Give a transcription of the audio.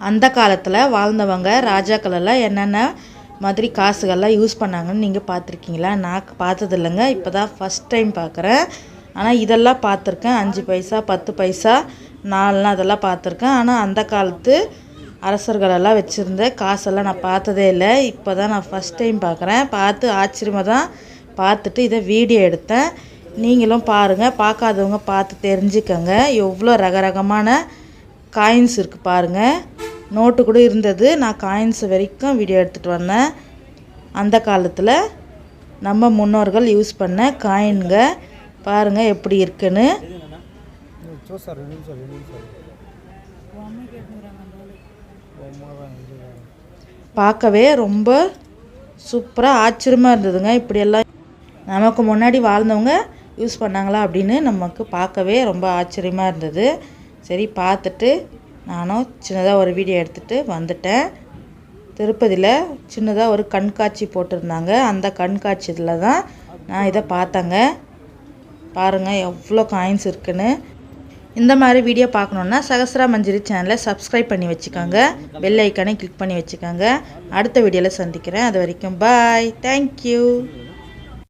அந்த காலத்தில் வாழ்ந்தவங்க ராஜாக்களெல்லாம் என்னென்ன மாதிரி காசுகள்லாம் யூஸ் பண்ணாங்கன்னு நீங்கள் பார்த்துருக்கீங்களா? நான் பார்த்தது இல்லைங்க இப்போ தான் ஃபஸ்ட் டைம் பார்க்குறேன். ஆனால் இதெல்லாம் பார்த்துருக்கேன். அஞ்சு பைசா பத்து பைசா நாலுனா அதெல்லாம் பார்த்துருக்கேன். ஆனால் அந்த காலத்து அரசர்களெல்லாம் வச்சுருந்த காசெல்லாம் நான் பார்த்ததே இல்லை. இப்போ தான் நான் ஃபஸ்ட் டைம் பார்க்குறேன். பார்த்து ஆச்சரியமாக தான் பார்த்துட்டு இதை வீடியோ எடுத்தேன். நீங்களும் பாருங்கள் பார்க்காதவங்க பார்த்து தெரிஞ்சுக்கங்க. எவ்வளோ ரகரகமான காயின்ஸ் இருக்குது பாருங்கள் நோட்டு கூட இருந்தது. நான் காயின்ஸ் வரைக்கும் வீடியோ எடுத்துகிட்டு வந்தேன். அந்த காலத்தில் நம்ம முன்னோர்கள் யூஸ் பண்ண காயின்க பாருங்கள் எப்படி இருக்குன்னு. பார்க்கவே ரொம்ப சூப்பராக ஆச்சரியமாக இருந்ததுங்க. இப்படியெல்லாம் நமக்கு முன்னாடி வாழ்ந்தவங்க யூஸ் பண்ணாங்களா அப்படின்னு நமக்கு பார்க்கவே ரொம்ப ஆச்சரியமாக இருந்தது. சரி பார்த்துட்டு நானும் சின்னதாக ஒரு வீடியோ எடுத்துகிட்டு வந்துட்டேன். திருப்பதியில் சின்னதாக ஒரு கண்காட்சி போட்டிருந்தாங்க. அந்த கண்காட்சியில் தான் நான் இதை பார்த்தேங்க. பாருங்கள் எவ்வளோ காயின்ஸ் இருக்குன்னு. இந்த மாதிரி வீடியோ பார்க்கணுன்னா சகசரா மஞ்சரி சேனலை சப்ஸ்கிரைப் பண்ணி வச்சுக்கோங்க. பெல் ஐக்கானை கிளிக் பண்ணி வச்சுக்கோங்க. அடுத்த வீடியோவில் சந்திக்கிறேன். அது வரைக்கும் பாய் தேங்க்யூ